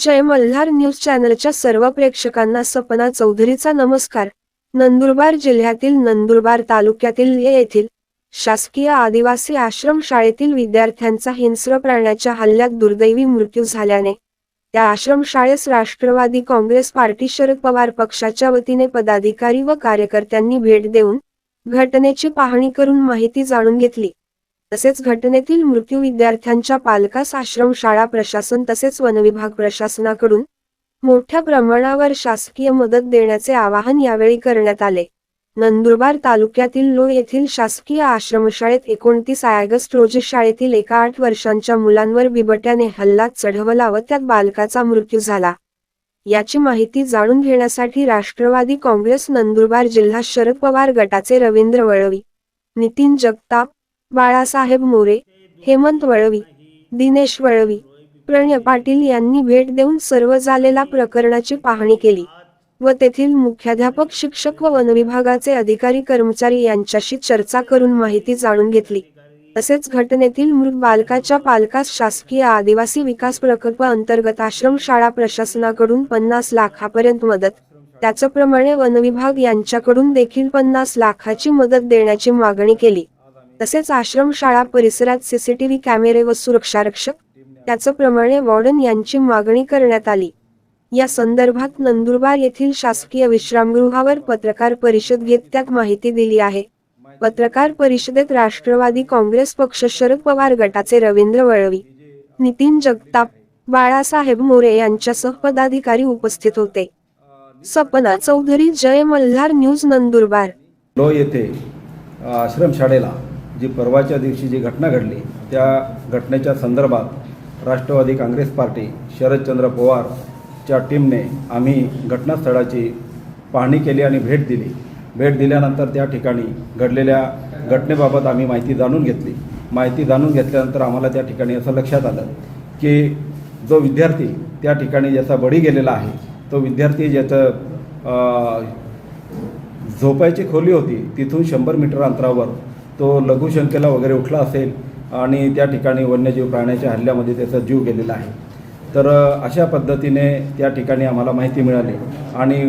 जय Malhar news चॅनलच्या सर्व प्रेक्षकांना सपना चौधरीचा नमस्कार. नंदुरबार जिल्ह्यातील नंदुरबार तालुक्यातील येथील शासकीय आदिवासी आश्रम शाळेतील विद्यार्थ्यांचा हिंस्र प्राण्याच्या हल्ल्यात दुर्दैवी मृत्यू झाल्याने त्या आश्रमशाळेस राष्ट्रवादी काँग्रेस पार्टी शरद पवार पक्षाच्या वतीने पदाधिकारी व कार्यकर्त्यांनी भेट देऊन घटनेची पाहणी करून माहिती जाणून घेतली. तसेच घटनेतील मृत्यू विद्यार्थ्यांच्या पालकास आश्रमशाळा प्रशासन तसेच वनविभाग प्रशासनाकडून मोठ्या प्रमाणावर शासकीय मदत देण्याचे आवाहन यावेळी करण्यात आले. नंदुरबार तालुक्यातील लो येथील शासकीय आश्रमशाळेत एकोणतीस ऑगस्ट रोजी शाळेतील एका आठ वर्षांच्या मुलांवर बिबट्याने हल्ला चढवला व त्यात बालकाचा मृत्यू झाला. याची माहिती जाणून घेण्यासाठी राष्ट्रवादी काँग्रेस नंदुरबार जिल्हा शरद पवार गटाचे रवींद्र वळवी नितीन जगताप बाळासाहेब मोरे हेमंत वळवी दिनेश वळवी प्रणय पाटील यांनी भेट देऊन सर्व झालेल्या प्रकरणाची पाहणी केली व तेथील मुख्याध्यापक शिक्षक व वनविभागाचे अधिकारी कर्मचारी यांच्याशी चर्चा करून माहिती जाणून घेतली. तसेच घटनेतील मृत बालकाच्या पालकास शासकीय आदिवासी विकास प्रकल्प अंतर्गत आश्रमशाळा प्रशासनाकडून पन्नास लाखापर्यंत मदत. त्याचप्रमाणे वनविभाग यांच्याकडून देखील पन्नास लाखाची मदत देण्याची मागणी केली. तसेच आश्रमशाळा परिसरात सीसीटीव्ही कॅमेरे व सुरक्षारक्षक त्याचप्रमाणे वॉर्डन यांची मागणी करण्यात आली. या संदर्भात नंदुरबार येथील शासकीय विश्रामगृहावर पत्रकार परिषद घेत त्यात माहिती दिली आहे. पत्रकार परिषदेत राष्ट्रवादी काँग्रेस पक्ष शरद पवार गटाचे रवींद्र वळवी नितीन जगताप बाळासाहेब मोरे यांच्यासह पदाधिकारी उपस्थित होते. सपना चौधरी जय मल्हार न्यूज नंदुरबार. येथे आश्रमशाळेला जी परवाच्या दिवशी जी घटना घडली त्या घटनेच्या संदर्भात राष्ट्रवादी काँग्रेस पार्टी शरदचंद्र पवारच्या टीमने आम्ही घटनास्थळाची पाहणी केली आणि भेट दिली. भेट दिल्यानंतर त्या ठिकाणी घडलेल्या घटनेबाबत आम्ही माहिती जाणून घेतली. माहिती जाणून घेतल्यानंतर आम्हाला त्या ठिकाणी असं लक्षात आलं की जो विद्यार्थी त्या ठिकाणी ज्याचा बळी गेलेला आहे तो विद्यार्थी ज्याचं झोपायची खोली होती तिथून शंभर मीटर अंतरावर तो लघुशंकेला वगैरे उठला असेल आणि त्या ठिकाणी वन्यजीव प्राण्याच्या हल्ल्यामध्ये त्याचा जीव गेलेला आहे. तर अशा पद्धतीने त्या ठिकाणी आम्हाला माहिती मिळाली आणि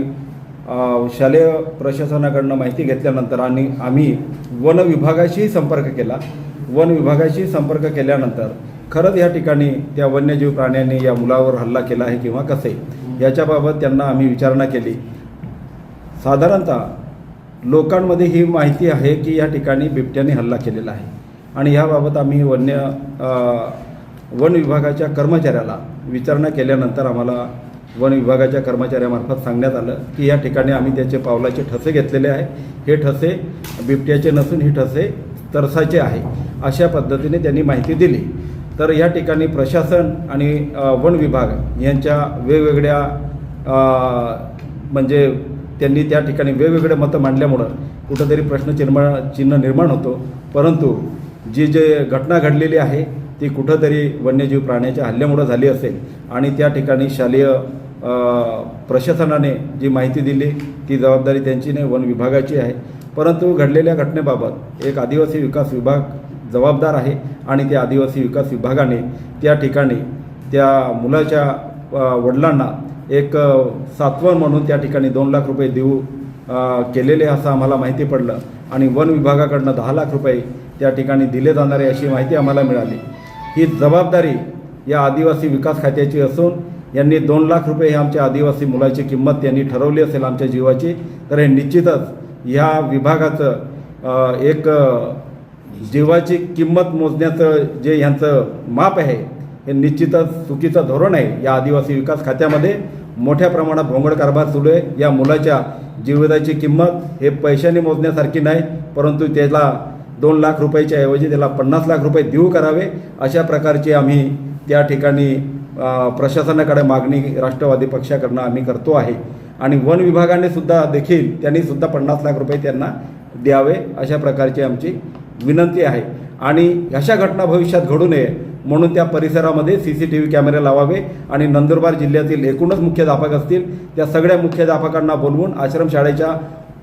शालेय प्रशासनाकडनं माहिती घेतल्यानंतर आणि आम्ही वन विभागाशीही संपर्क केला. वन विभागाशी संपर्क केल्यानंतर खरंच या ठिकाणी त्या वन्यजीव प्राण्यांनी या मुलावर हल्ला केला आहे किंवा कसे? याच्याबाबत त्यांना आम्ही विचारणा केली. साधारणतः लोकांमध्ये ही माहिती आहे की या ठिकाणी बिबट्याने हल्ला केलेला आहे. आणि याबाबत आम्ही वन्य वन विभागाच्या कर्मचाऱ्याला विचारणा केल्यानंतर आम्हाला वन विभागाच्या कर्मचाऱ्यामार्फत सांगण्यात आलं की या ठिकाणी आम्ही त्याचे पावलाचे ठसे घेतलेले आहे. हे ठसे बिबट्याचे नसून हे ठसे तरसाचे आहे अशा पद्धतीने त्यांनी माहिती दिली. तर या ठिकाणी प्रशासन आणि वन विभाग यांच्या वेगवेगळ्या म्हणजे त्यांनी त्या ठिकाणी वेगवेगळे मतं मांडल्यामुळं कुठंतरी प्रश्न चिन्ह चिन्ह निर्माण होतो. परंतु जी जे घटना घडलेली आहे ती कुठंतरी वन्यजीव प्राण्याच्या हल्ल्यामुळं झाली असेल. आणि त्या ठिकाणी शालेय प्रशासनाने जी माहिती दिली ती जबाबदारी त्यांची नाही वन विभागाची आहे. परंतु घडलेल्या घटनेबाबत एक आदिवासी विकास विभाग जबाबदार आहे आणि त्या आदिवासी विकास विभागाने त्या ठिकाणी त्या मुलाच्या वडिलांना एक सातवण म्हणून त्या ठिकाणी दोन लाख रुपये देऊ केलेले असं आम्हाला माहिती पडलं. आणि वन विभागाकडनं दहा लाख रुपये त्या ठिकाणी दिले जाणारे अशी माहिती आम्हाला मिळाली. ही जबाबदारी या आदिवासी विकास खात्याची असून यांनी दोन लाख रुपये हे आमच्या आदिवासी मुलाची किंमत त्यांनी ठरवली असेल आमच्या जीवाची तर हे निश्चितच ह्या विभागाचं एक जीवाची किंमत मोजण्याचं जे ह्यांचं माप आहे हे निश्चितच चुकीचं धोरण आहे. या आदिवासी विकास खात्यामध्ये मोठ्या प्रमाणात भोंगड कारभार सुरू आहे. या मुलाच्या जीविताची किंमत हे पैशाने मोजण्यासारखी नाही परंतु त्याला दोन लाख रुपयाच्या ऐवजी त्याला पन्नास लाख रुपये देऊ करावे अशा प्रकारची आम्ही त्या ठिकाणी प्रशासनाकडे मागणी राष्ट्रवादी पक्षाकडनं आम्ही करतो आहे. आणि वन विभागाने सुद्धा देखील त्यांनी सुद्धा पन्नास लाख रुपये त्यांना द्यावे अशा प्रकारची आमची विनंती आहे. आणि अशा घटना भविष्यात घडू नये म्हणून त्या परिसरामध्ये सी सी टी व्ही कॅमेरे लावावे आणि नंदुरबार जिल्ह्यातील एकूणच मुख्याध्यापक असतील त्या सगळ्या मुख्याध्यापकांना बोलवून आश्रमशाळेच्या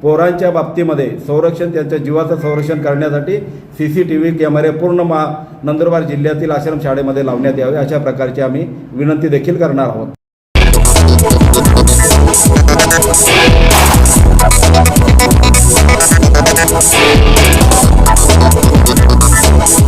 पोरांच्या बाबतीमध्ये संरक्षण त्यांच्या जीवाचं संरक्षण करण्यासाठी सी सी टी व्ही कॅमेरे पूर्ण मा नंदुरबार जिल्ह्यातील आश्रमशाळेमध्ये लावण्यात यावे अशा प्रकारची आम्ही विनंती देखील करणार आहोत.